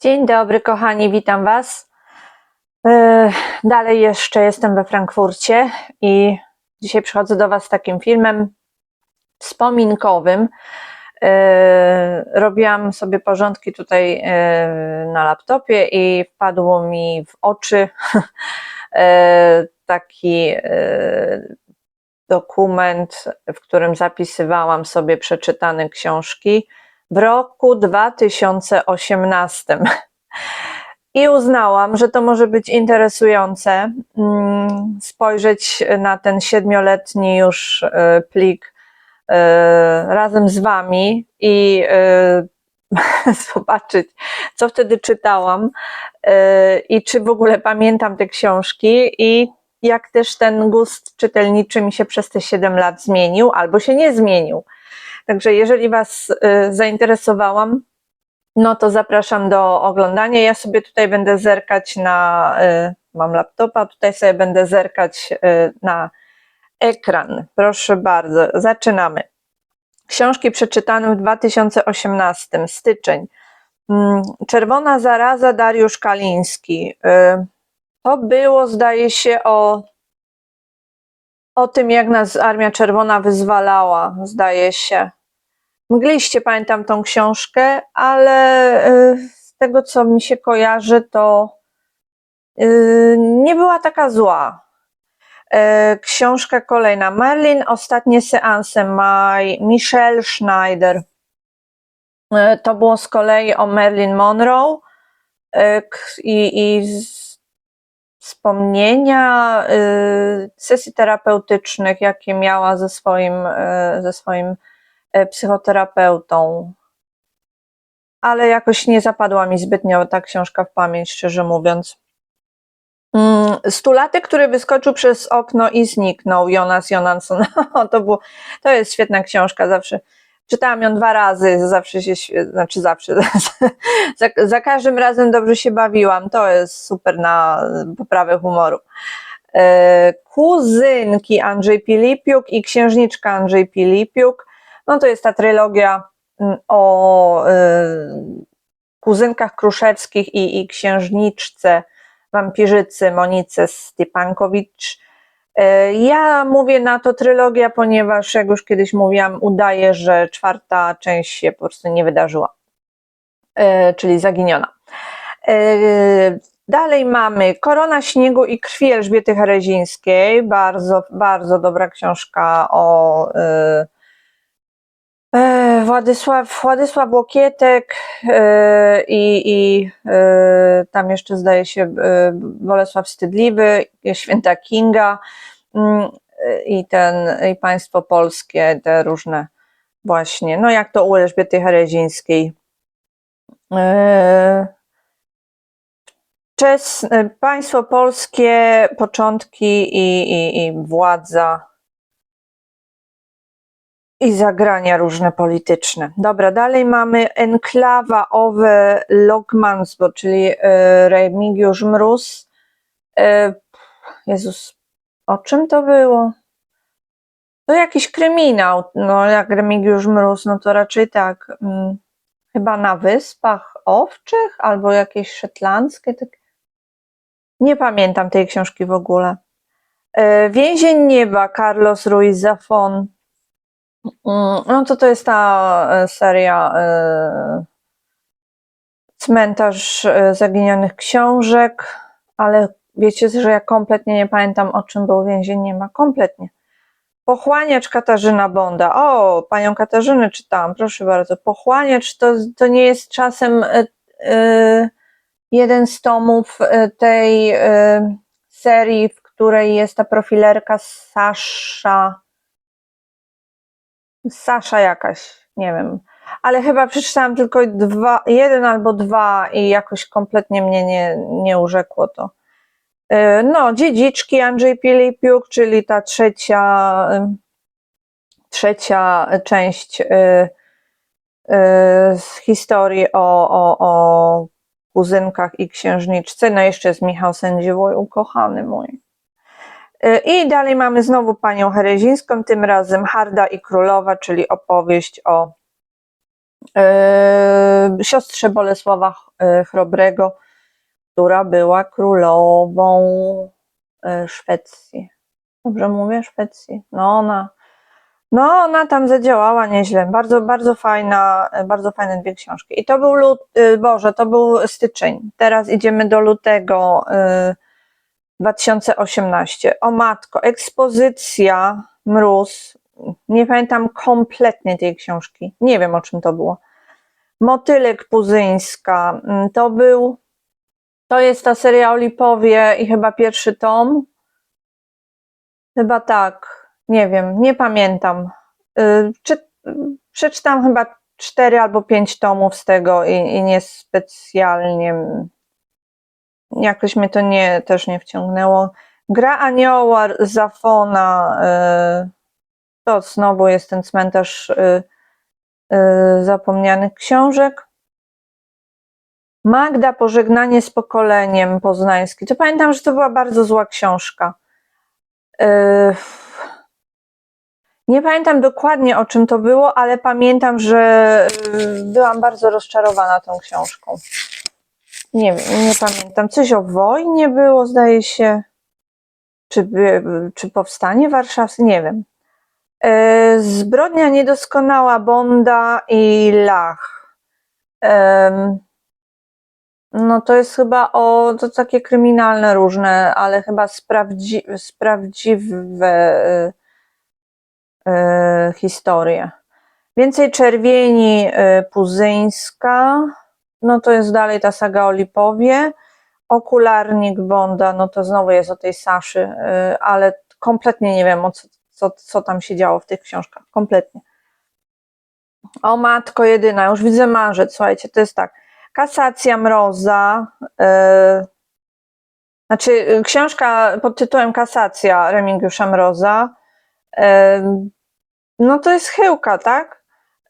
Dzień dobry, kochani, witam Was. E, Dalej jeszcze jestem we Frankfurcie i dzisiaj przychodzę do Was z takim filmem wspominkowym. E, Robiłam sobie porządki tutaj e, na laptopie i wpadło mi w oczy taki dokument, w którym zapisywałam sobie przeczytane książki w roku 2018. I uznałam, że to może być interesujące mm, spojrzeć na ten siedmioletni już e, plik e, razem z Wami i e, zobaczyć, co wtedy czytałam i czy w ogóle pamiętam te książki i jak też ten gust czytelniczy mi się przez te 7 lat zmienił albo się nie zmienił. Także jeżeli Was y, zainteresowałam, no to zapraszam do oglądania. Ja sobie tutaj będę zerkać na, y, mam laptopa, tutaj sobie będę zerkać y, na ekran. Proszę bardzo, zaczynamy. Książki przeczytane w 2018, styczeń. Mm, Czerwona zaraza Dariusz Kaliński. To było, zdaje się, o o tym, jak nas Armia Czerwona wyzwalała, zdaje się. Mgliście pamiętam tą książkę, ale y, z tego, co mi się kojarzy, to y, nie była taka zła. Y, Książka kolejna. Merlin, ostatnie seanse, Maj, Michelle Schneider. To było z kolei o Marilyn Monroe i, i z- wspomnienia y, sesji terapeutycznych, jakie miała ze swoim, y, ze swoim y, psychoterapeutą. Ale jakoś nie zapadła mi zbytnio ta książka w pamięć, szczerze mówiąc. Mm, Stulatek, który wyskoczył przez okno i zniknął, Jonas Jonasson. to, było, to jest świetna książka, zawsze czytałam ją dwa razy, zawsze się, znaczy zawsze, za, za każdym razem dobrze się bawiłam, to jest super na poprawę humoru. E, Kuzynki Andrzej Pilipiuk i Księżniczka Andrzej Pilipiuk, no to jest ta trylogia mm, o e, kuzynkach Kruszewskich i, i księżniczce wampirzycy Monice Stepankowicz. Ja mówię na to trylogia, ponieważ jak już kiedyś mówiłam, udaje, że czwarta część się po prostu nie wydarzyła, E, czyli zaginiona. E, Dalej mamy Korona śniegu i krwi Elżbiety Herezińskiej, bardzo, bardzo dobra książka o e, Władysław, Władysław Łokietek e, i, i e, tam jeszcze zdaje się e, Bolesław Wstydliwy, Święta Kinga mm, e, i ten i państwo polskie, te różne właśnie, no jak to u Elżbiety Herezińskiej. E, Czes, e, państwo polskie, początki i, i, i władza i zagrania różne polityczne. Dobra, dalej mamy Enklawa Owe Lokmansbo, czyli e, Remigiusz Mróz. E, Jezus, o czym to było? To jakiś kryminał, no jak Remigiusz Mróz, no to raczej tak, mm, chyba na Wyspach Owczych albo jakieś szetlandzkie, tak. Nie pamiętam tej książki w ogóle. E, Więzień nieba, Carlos Ruiz Zafón. Mm, No to to jest ta e, seria e, Cmentarz e, zaginionych książek, ale wiecie, że ja kompletnie nie pamiętam o czym był Więzień nieba, kompletnie. Pochłaniacz Katarzyna Bonda. O, panią Katarzynę czytałam, proszę bardzo. Pochłaniacz to, to nie jest czasem jeden z tomów tej serii, w której jest ta profilerka Sasza. Sasza jakaś, nie wiem. Ale chyba przeczytałam tylko dwa, jeden albo dwa i jakoś kompletnie mnie nie, nie urzekło to. E, No, Dziedziczki Andrzej Pilipiuk, czyli ta trzecia, em, trzecia część e, z historii o, o, o kuzynkach i księżniczce. No jeszcze jest Michał Sędziwoj, ukochany mój. E, I dalej mamy znowu panią Herezińską, tym razem Harda i Królowa, czyli opowieść o e, siostrze Bolesława e, Chrobrego, która była królową Szwecji. Dobrze mówię? Szwecji. No ona, no ona tam zadziałała nieźle. Bardzo, bardzo fajna, bardzo fajne dwie książki. I to był lut, Boże, to był styczeń. Teraz idziemy do lutego e, 2018. O matko, ekspozycja Mróz. Nie pamiętam kompletnie tej książki. Nie wiem o czym to było. Motylek Puzyńska. Mm, To był. To jest ta seria o Lipowie i chyba pierwszy tom. Chyba tak. Nie wiem, nie pamiętam. Y, Czy, przeczytam chyba cztery albo pięć tomów z tego i, i niespecjalnie jakoś mnie to nie, też nie wciągnęło. Gra Anioła Zafona, y, to znowu jest ten cmentarz y, y, zapomnianych książek. Magda, Pożegnanie z pokoleniem poznańskie. To pamiętam, że to była bardzo zła książka. Y, Nie pamiętam dokładnie o czym to było, ale pamiętam, że y, byłam bardzo rozczarowana tą książką. Nie wiem, nie pamiętam. Coś o wojnie było, zdaje się. Czy, czy powstanie warszawskie? Nie wiem. E, Zbrodnia niedoskonała Bonda i Lach. Em, No to jest chyba o, to takie kryminalne różne, ale chyba sprawdzi, sprawdziwe e, e, historie. Więcej czerwieni e, Puzyńska, no to jest dalej ta saga o Lipowie. Okularnik Bonda, no to znowu jest o tej Saszy, y, ale kompletnie nie wiem, o co, co, co tam się działo w tych książkach. Kompletnie. O matko jedyna, już widzę marzec, słuchajcie, to jest tak. Kasacja Mroza, y, znaczy y, książka pod tytułem Kasacja Remigiusza Mroza, y, no to jest chyłka, tak?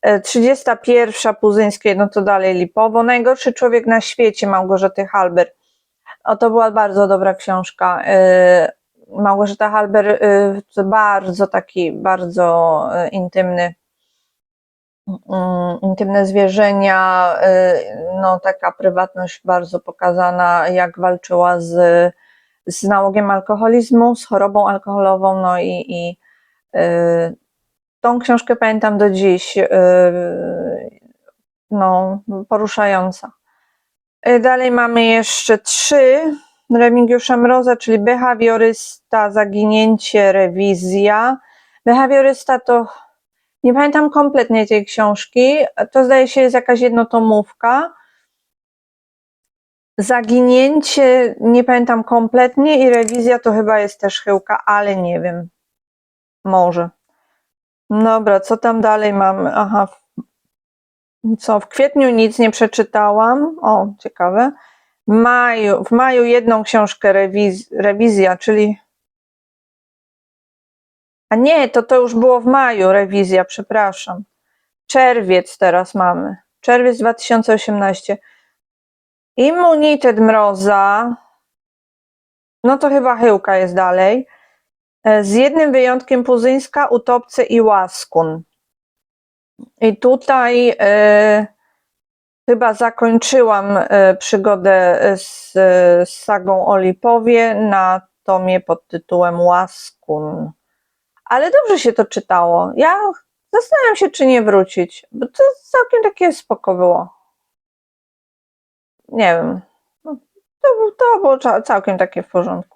E, 31 Puzyńskie, no to dalej Lipowo. Najgorszy człowiek na świecie Małgorzaty Halber. O, to była bardzo dobra książka. E, Małgorzata Halber to bardzo taki, bardzo e, intymny, mm, intymne zwierzenia, no taka prywatność bardzo pokazana, jak walczyła z, z nałogiem alkoholizmu, z chorobą alkoholową, no i, i tą książkę pamiętam do dziś. yy, No, poruszająca. Yy, Dalej mamy jeszcze trzy Remigiusza Mroza, czyli behawiorysta, zaginięcie, rewizja. Behawiorysta to nie pamiętam kompletnie tej książki. To zdaje się jest jakaś jednotomówka. Zaginięcie nie pamiętam kompletnie i rewizja to chyba jest też chyłka, ale nie wiem. Może. Dobra, co tam dalej mamy? Aha. Co, w kwietniu nic nie przeczytałam. O, ciekawe. W maju, w maju jedną książkę rewiz, rewizja, czyli. A nie, to to już było w maju rewizja, przepraszam. Czerwiec teraz mamy. Czerwiec 2018. Immunitet Mroza. No to chyba chyłka jest dalej. E, Z jednym wyjątkiem Puzyńska, Utopce i Łaskun. I tutaj e, chyba zakończyłam e, przygodę z, z sagą o Lipowie na tomie pod tytułem Łaskun. Ale dobrze się to czytało. Ja zastanawiam się, czy nie wrócić, bo to całkiem takie spoko było. Nie wiem. No, To, to było całkiem takie w porządku.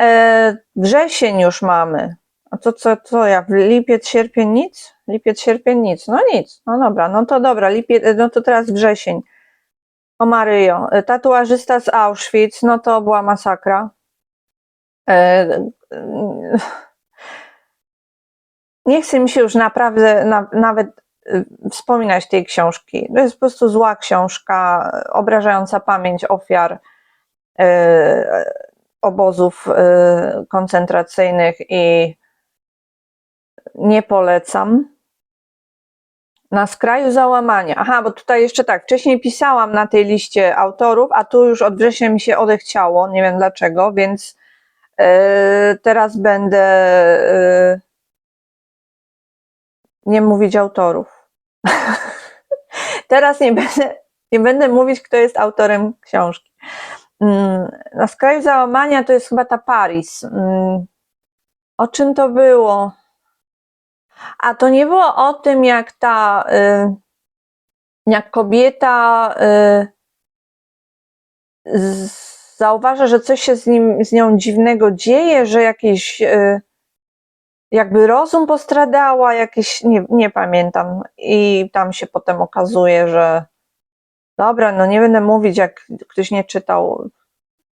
E, wrzesień już mamy. A to co, co jak? Lipiec, sierpień nic? Lipiec, sierpień nic. No nic. No dobra, no to dobra. Lipiec, no to teraz wrzesień. O Maryjo. E, Tatuażysta z Auschwitz, no to była masakra. E, e, nie chce mi się już naprawdę na, nawet wspominać tej książki. To jest po prostu zła książka, obrażająca pamięć ofiar e, obozów e, koncentracyjnych i nie polecam. Na skraju załamania. Aha, bo tutaj jeszcze tak, wcześniej pisałam na tej liście autorów, a tu już od września mi się odechciało, nie wiem dlaczego, więc e, teraz będę e, nie mówić autorów. Teraz nie będę, nie będę mówić, kto jest autorem książki. Mm, Na skraju załamania to jest chyba ta Paris. Mm, O czym to było? A to nie było o tym, jak ta, y, jak kobieta y, zauważa, że coś się z, nim, z nią dziwnego dzieje, że jakieś y, jakby rozum postradała, jakieś, nie, nie pamiętam. I tam się potem okazuje, że dobra, no nie będę mówić, jak ktoś nie czytał,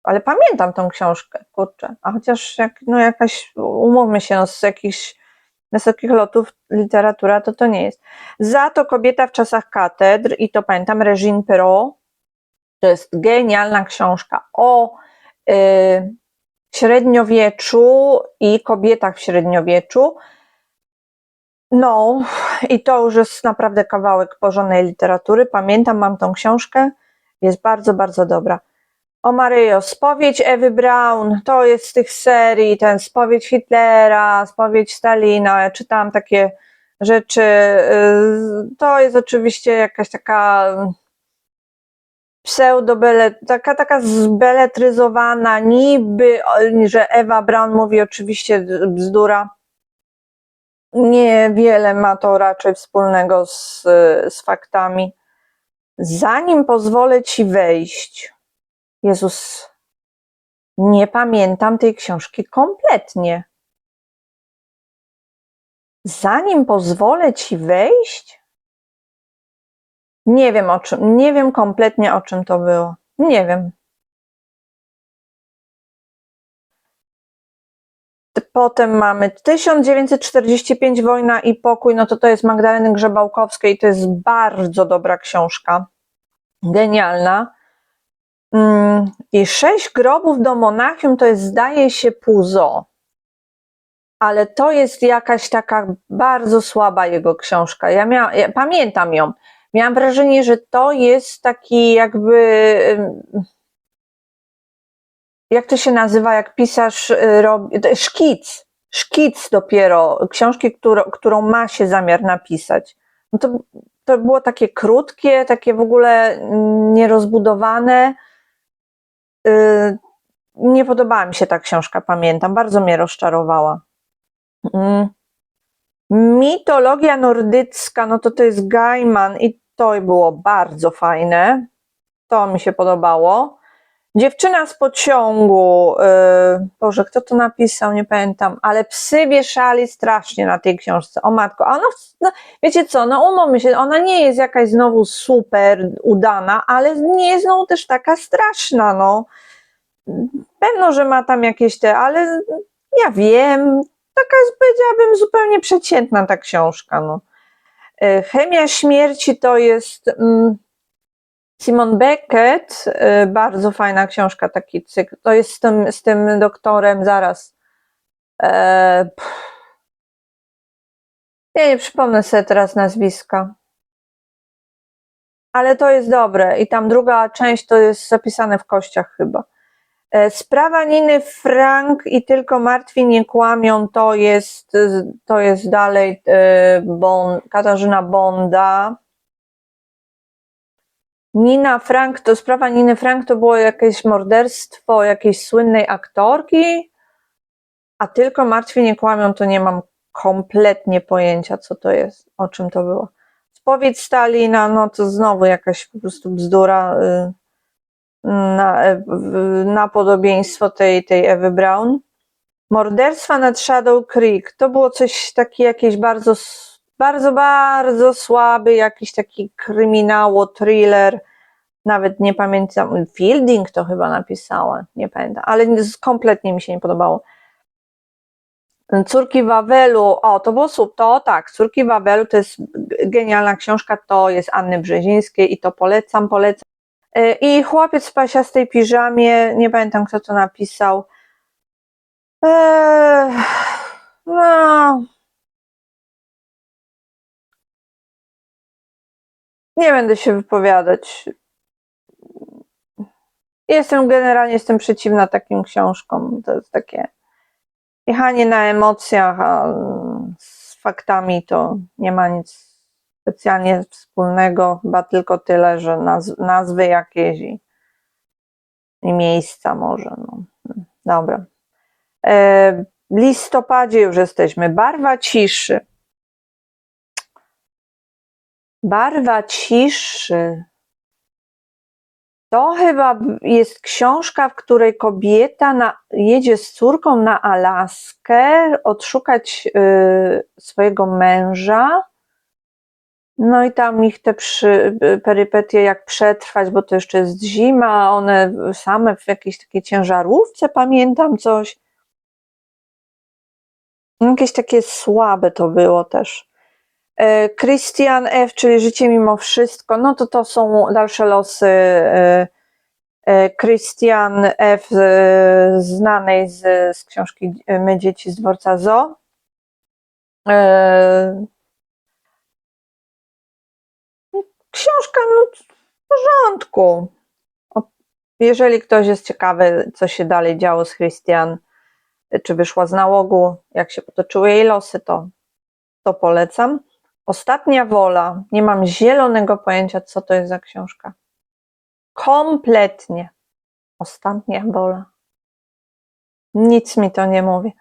ale pamiętam tą książkę, kurczę. A chociaż jak, no jakaś, umówmy się, no z jakichś wysokich lotów literatura to to nie jest. Za to kobieta w czasach katedr i to pamiętam, Regine Perrault, to jest genialna książka o y, średniowieczu i kobietach w średniowieczu. No, i to już jest naprawdę kawałek porządnej literatury. Pamiętam, mam tą książkę, jest bardzo, bardzo dobra. O Maryjo, spowiedź Ewy Braun, to jest z tych serii, ten spowiedź Hitlera, spowiedź Stalina. Ja czytałam takie rzeczy. y, To jest oczywiście jakaś taka pseudo taka, taka zbeletryzowana, niby, że Ewa Braun mówi oczywiście bzdura. Niewiele ma to raczej wspólnego z, z faktami. Zanim pozwolę ci wejść, Jezus, nie pamiętam tej książki kompletnie. Zanim pozwolę ci wejść? Nie wiem o czym, nie wiem kompletnie o czym to było. Nie wiem. Potem mamy 1945 Wojna i pokój, no to to jest Magdaleny Grzebałkowskiej, to jest bardzo dobra książka. Genialna. Mm, I sześć grobów do Monachium to jest zdaje się Puzo. Ale to jest jakaś taka bardzo słaba jego książka. Ja, miałam, ja pamiętam ją. Miałam wrażenie, że to jest taki jakby. Jak to się nazywa, jak pisarz y, robi. Szkic. Szkic dopiero książki, którą, którą ma się zamiar napisać. No to, to było takie krótkie, takie w ogóle mm, nierozbudowane. Y, Nie podobała mi się ta książka, pamiętam. Bardzo mnie rozczarowała. Mm. Mitologia nordycka, no to to jest Gaiman i to było bardzo fajne. To mi się podobało. Dziewczyna z pociągu, yy, Boże, kto to napisał, nie pamiętam, ale psy wieszali strasznie na tej książce. O matko, a ona, no, wiecie co, no umówmy się, ona nie jest jakaś znowu super udana, ale nie jest znowu też taka straszna, no. Pewno, że ma tam jakieś te, ale ja wiem, taka jest, powiedziałabym, zupełnie przeciętna ta książka, no. Y, Chemia śmierci to jest mm, Simon Beckett, y, bardzo fajna książka, taki cykl. To jest z tym, z tym doktorem, zaraz. E, pff. ja nie przypomnę sobie teraz nazwiska. Ale to jest dobre. I tam druga część to jest zapisane w kościach chyba. E, Sprawa Niny Frank i tylko martwi nie kłamią to jest, to jest dalej e, bon, Katarzyna Bonda. Nina Frank, to sprawa Niny Frank to było jakieś morderstwo jakiejś słynnej aktorki, a tylko martwi nie kłamią to nie mam kompletnie pojęcia co to jest, o czym to było. Spowiedź Stalina, no to znowu jakaś po prostu bzdura. y, na, e, na podobieństwo tej, tej Ewy Brown. Morderstwa nad Shadow Creek to było coś taki jakiś bardzo, bardzo, bardzo słaby, jakiś taki kryminało, thriller. Nawet nie pamiętam, Fielding to chyba napisała, nie pamiętam, ale nie- kompletnie mi się nie podobało. Córki Wawelu, o to było super, to tak, Córki Wawelu to jest genialna książka, to jest Anny Brzezińskiej i to polecam, polecam. Y, I chłopiec w pasiastej piżamie, nie pamiętam kto to napisał. Eee, no. Nie będę się wypowiadać. Jestem generalnie jestem przeciwna takim książkom. To jest takie jechanie na emocjach, a z faktami to nie ma nic specjalnie wspólnego, chyba tylko tyle, że naz nazwy jakieś i, i miejsca może. No. Dobra. E, w listopadzie już jesteśmy. Barwa ciszy. Barwa ciszy. To chyba jest książka, w której kobieta na, jedzie z córką na Alaskę odszukać y, swojego męża. No i tam ich te przy, perypetie, jak przetrwać, bo to jeszcze jest zima, one same w jakiejś takiej ciężarówce, pamiętam coś. Jakieś takie słabe to było też. E, Christian F., czyli Życie mimo wszystko, no to to są dalsze losy e, e, Christian F., znanej z, z książki My dzieci z dworca Zo. Książka no, w porządku. Jeżeli ktoś jest ciekawy, co się dalej działo z Christian, czy wyszła z nałogu, jak się potoczyły jej losy, to, to polecam. Ostatnia wola. Nie mam zielonego pojęcia, co to jest za książka. Kompletnie. Ostatnia wola. Nic mi to nie mówi.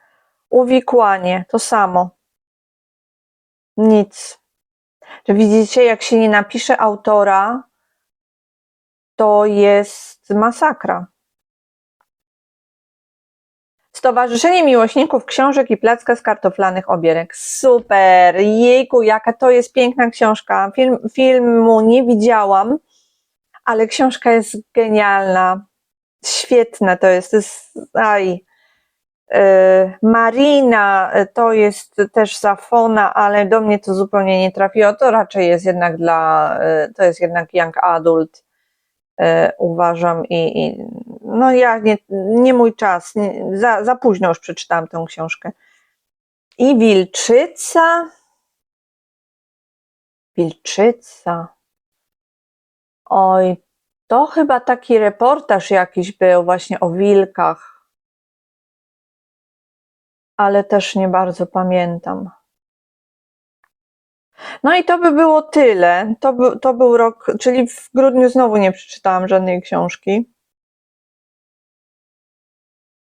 Uwikłanie. To samo. Nic. Czy widzicie, jak się nie napisze autora, to jest masakra. Stowarzyszenie Miłośników Książek i Placka z Kartoflanych Obierek. Super! Jejku, jaka to jest piękna książka. Film, filmu nie widziałam, ale książka jest genialna. Świetne to jest. To jest aj. Yy, Marina to jest też Zafona, ale do mnie to zupełnie nie trafiło. To raczej jest jednak dla, yy, to jest jednak young adult, yy, uważam. I, i no ja nie, nie mój czas, nie, za, za późno już przeczytałam tę książkę. I Wilczyca. Wilczyca. Oj, to chyba taki reportaż jakiś był właśnie o wilkach ale też nie bardzo pamiętam. No i to by było tyle. To, to był rok, czyli w grudniu znowu nie przeczytałam żadnej książki.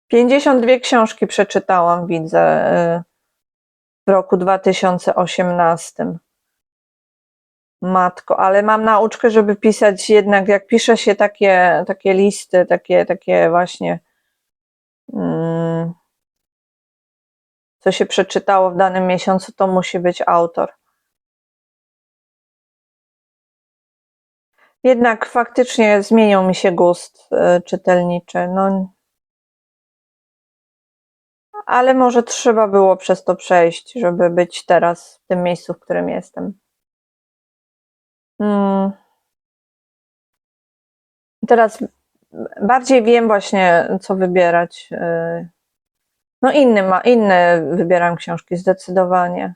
52 książki przeczytałam, widzę, y, w roku 2018. Matko, ale mam nauczkę, żeby pisać jednak, jak pisze się takie, takie listy, takie, takie właśnie. Mm, co się przeczytało w danym miesiącu, to musi być autor. Jednak faktycznie zmienił mi się gust y, czytelniczy. No, ale może trzeba było przez to przejść, żeby być teraz w tym miejscu, w którym jestem. Hmm. Teraz bardziej wiem właśnie, co wybierać. y, no inny ma, inne wybieram książki, zdecydowanie.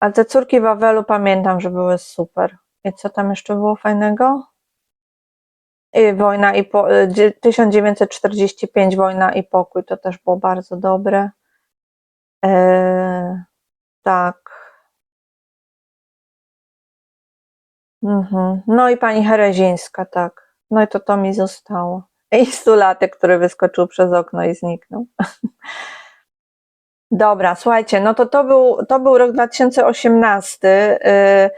Ale te córki Wawelu pamiętam, że były super. I co tam jeszcze było fajnego? I wojna i po, 1945 Wojna i pokój to też było bardzo dobre. E, tak. Mhm. No i pani Herezińska, tak. No i to to mi zostało. I stulatek, który wyskoczył przez okno i zniknął. Dobra, słuchajcie, no to to był, to był rok 2018. Yy,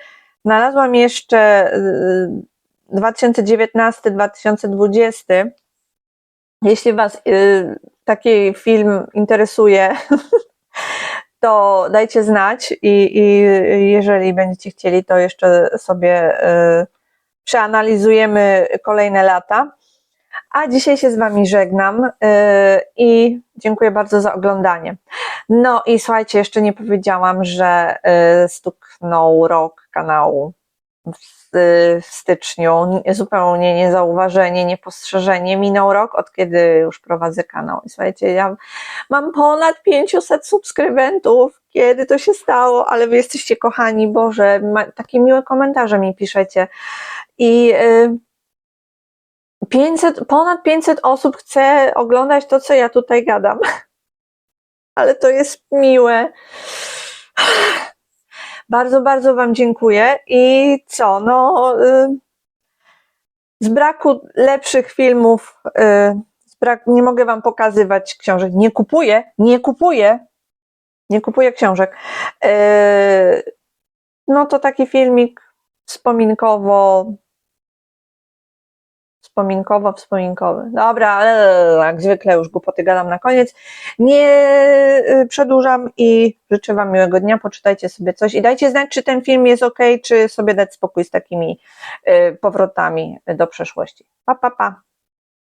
znalazłam jeszcze yy, 2019-2020. Jeśli Was yy, taki film interesuje, to dajcie znać i, i jeżeli będziecie chcieli, to jeszcze sobie yy, przeanalizujemy kolejne lata. A dzisiaj się z Wami żegnam yy, i dziękuję bardzo za oglądanie. No i słuchajcie, jeszcze nie powiedziałam, że stuknął rok kanału w, styczniu. Zupełnie niezauważenie, niepostrzeżenie. Minął rok, od kiedy już prowadzę kanał. I słuchajcie, ja mam ponad 500 subskrybentów. Kiedy to się stało? Ale Wy jesteście kochani, Boże, ma, takie miłe komentarze mi piszecie. I yy, 500, ponad 500 osób chce oglądać to, co ja tutaj gadam. Ale to jest miłe. Bardzo, bardzo Wam dziękuję. I co, no y, z braku lepszych filmów, y, z brak, nie mogę Wam pokazywać książek, nie kupuję, nie kupuję, nie kupuję książek. Y, no to taki filmik wspominkowo, wspominkowo, wspominkowy. Dobra, jak zwykle już głupoty gadam na koniec. Nie y, przedłużam i życzę Wam miłego dnia. Poczytajcie sobie coś i dajcie znać, czy ten film jest ok, czy sobie dać spokój z takimi y, powrotami do przeszłości. Pa, pa, pa.